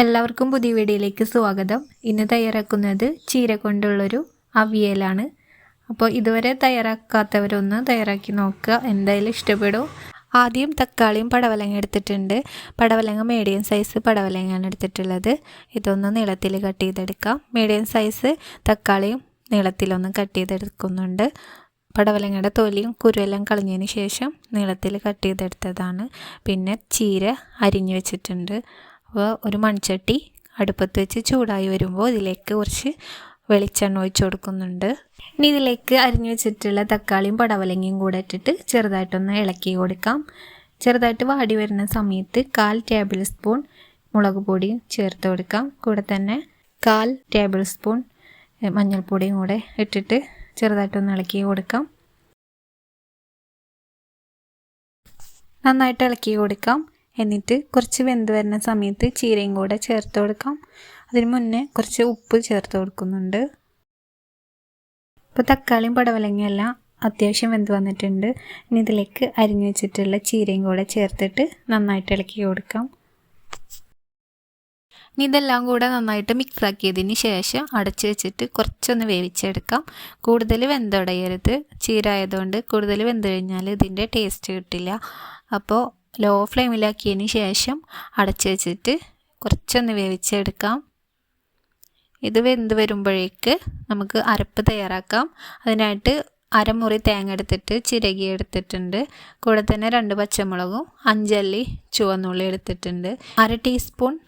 എല്ലാവർക്കും പുതിയ വീഡിയോയിലേക്ക് സ്വാഗതം. ഇന്ന് തയ്യാറാക്കുന്നത് ചീര കൊണ്ടുള്ളൊരു അവിയലാണ്. അപ്പോൾ ഇതുവരെ തയ്യാറാക്കാത്തവരൊന്ന് തയ്യാറാക്കി നോക്കുക. എന്തായാലും ഇഷ്ടപ്പെടും. ആദ്യം തക്കാളിയും പടവലങ്ങ എടുത്തിട്ടുണ്ട്. പടവലങ്ങ മീഡിയം സൈസ് പടവലങ്ങയാണ് എടുത്തിട്ടുള്ളത്. ഇതൊന്ന് നീളത്തിൽ കട്ട് ചെയ്തെടുക്കാം. മീഡിയം സൈസ് തക്കാളിയും നീളത്തിലൊന്ന് കട്ട് ചെയ്തെടുക്കുന്നുണ്ട്. പടവലങ്ങയുടെ തൊലിയും കുരുവെല്ലാം കളഞ്ഞതിന് ശേഷം നീളത്തിൽ കട്ട് ചെയ്തെടുത്തതാണ്. പിന്നെ ചീര അരിഞ്ഞു വെച്ചിട്ടുണ്ട്. അപ്പോൾ ഒരു മൺചട്ടി അടുപ്പത്ത് വെച്ച് ചൂടായി വരുമ്പോൾ ഇതിലേക്ക് കുറച്ച് വെളിച്ചെണ്ണ ഒഴിച്ച് കൊടുക്കുന്നുണ്ട്. ഇനി ഇതിലേക്ക് അരിഞ്ഞു വെച്ചിട്ടുള്ള തക്കാളിയും പടവലങ്ങയും കൂടെ ഇട്ടിട്ട് ചെറുതായിട്ടൊന്ന് ഇളക്കി കൊടുക്കാം. ചെറുതായിട്ട് വാടി വരുന്ന സമയത്ത് കാൽ ടേബിൾ സ്പൂൺ മുളക് പൊടിയും ചേർത്ത് കൊടുക്കാം. കൂടെ തന്നെ കാൽ ടേബിൾ സ്പൂൺ മഞ്ഞൾപ്പൊടിയും കൂടെ ഇട്ടിട്ട് ചെറുതായിട്ടൊന്ന് ഇളക്കി കൊടുക്കാം. നന്നായിട്ട് ഇളക്കി കൊടുക്കാം. എന്നിട്ട് കുറച്ച് വെന്ത് വരുന്ന സമയത്ത് ചീരയും കൂടെ ചേർത്ത് കൊടുക്കാം. അതിന് മുന്നേ കുറച്ച് ഉപ്പ് ചേർത്ത് കൊടുക്കുന്നുണ്ട്. ഇപ്പോൾ തക്കാളിയും പടവലങ്ങയെല്ലാം അത്യാവശ്യം വെന്ത് വന്നിട്ടുണ്ട്. ഇനി ഇതിലേക്ക് അരിഞ്ഞു വെച്ചിട്ടുള്ള ചീരയും കൂടെ ചേർത്തിട്ട് നന്നായിട്ട് ഇളക്കി കൊടുക്കാം. ഇനി ഇതെല്ലാം കൂടെ നന്നായിട്ട് മിക്സ് ആക്കിയതിന് ശേഷം അടച്ചു വെച്ചിട്ട് കുറച്ചൊന്ന് വേവിച്ചെടുക്കാം. കൂടുതൽ വെന്തടയരുത്. ചീര ആയതുകൊണ്ട് കൂടുതൽ വെന്ത് കഴിഞ്ഞാൽ ഇതിന്റെ ടേസ്റ്റ് കിട്ടില്ല. അപ്പോൾ ലോ ഫ്ലെയിമിലാക്കിയതിന് ശേഷം അടച്ചു വെച്ചിട്ട് കുറച്ചൊന്ന് വേവിച്ചെടുക്കാം. ഇത് വെന്ത് വരുമ്പോഴേക്ക് നമുക്ക് അരപ്പ് തയ്യാറാക്കാം. അതിനായിട്ട് അരമുറി തേങ്ങ എടുത്തിട്ട് ചിരകി എടുത്തിട്ടുണ്ട്. കൂടെ തന്നെ രണ്ട് പച്ചമുളകും അഞ്ചല്ലി ചുവന്നുള്ളി എടുത്തിട്ടുണ്ട്. അര ടീസ്പൂൺ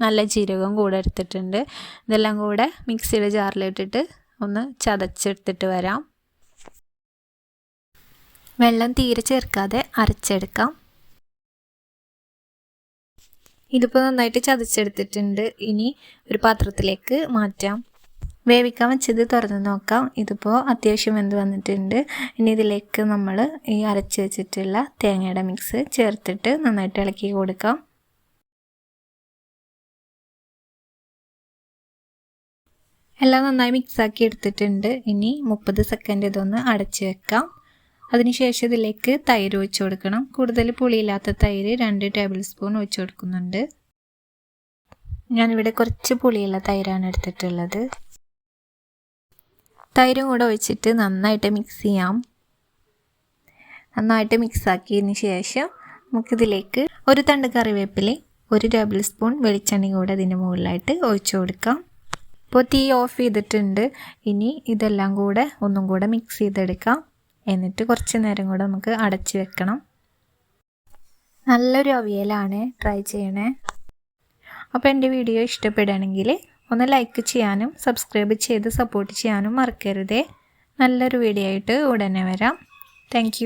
നല്ല ജീരകം കൂടെ എടുത്തിട്ടുണ്ട്. ഇതെല്ലാം കൂടെ മിക്സിയുടെ ജാറിലിട്ടിട്ട് ഒന്ന് ചതച്ചെടുത്തിട്ട് വരാം. വെള്ളം തീരെ ചേർക്കാതെ അരച്ചെടുക്കാം. ഇതിപ്പോൾ നന്നായിട്ട് ചതച്ചെടുത്തിട്ടുണ്ട്. ഇനി ഒരു പാത്രത്തിലേക്ക് മാറ്റാം. വേവിക്കാൻ വെച്ചത് തുറന്ന് നോക്കാം. ഇതിപ്പോൾ അത്യാവശ്യം വെന്ത് വന്നിട്ടുണ്ട്. ഇനി ഇതിലേക്ക് നമ്മൾ ഈ അരച്ച് വെച്ചിട്ടുള്ള തേങ്ങയുടെ മിക്സ് ചേർത്തിട്ട് നന്നായിട്ട് ഇളക്കി കൊടുക്കാം. എല്ലാം നന്നായി മിക്സാക്കി എടുത്തിട്ടുണ്ട്. ഇനി മുപ്പത് സെക്കൻഡ് ഇതൊന്ന് അടച്ച് വെക്കാം. അതിനുശേഷം ഇതിലേക്ക് തൈര് ഒഴിച്ചു കൊടുക്കണം. കൂടുതൽ പുളിയില്ലാത്ത തൈര് രണ്ട് ടേബിൾ സ്പൂൺ ഒഴിച്ചു കൊടുക്കുന്നുണ്ട്. ഞാനിവിടെ കുറച്ച് പുളിയുള്ള തൈരാണ് എടുത്തിട്ടുള്ളത്. തൈരും കൂടെ ഒഴിച്ചിട്ട് നന്നായിട്ട് മിക്സ് ചെയ്യാം. നന്നായിട്ട് മിക്സ് ആക്കിയതിന് ശേഷം നമുക്കിതിലേക്ക് ഒരു തണ്ട് കറിവേപ്പില ഒരു ടേബിൾ സ്പൂൺ വെളിച്ചെണ്ണ കൂടെ അതിന്റെ മുകളിലായിട്ട് ഒഴിച്ചു കൊടുക്കാം. ഇപ്പോൾ തീ ഓഫ് ചെയ്തിട്ടുണ്ട്. ഇനി ഇതെല്ലാം കൂടെ ഒന്നും കൂടെ മിക്സ് ചെയ്തെടുക്കാം. എന്നിട്ട് കുറച്ച് നേരം കൂടെ നമുക്ക് അടച്ച് വെക്കണം. നല്ലൊരു അവിയലാണ് ട്രൈ ചെയ്യണേ. അപ്പോൾ എന്റെ വീഡിയോ ഇഷ്ടപ്പെടുകയാണെങ്കിൽ ഒന്ന് ലൈക്ക് ചെയ്യാനും സബ്സ്ക്രൈബ് ചെയ്ത് സപ്പോർട്ട് ചെയ്യാനും മറക്കരുതേ. നല്ലൊരു വീഡിയോ ആയിട്ട് ഉടനെ വരാം. താങ്ക്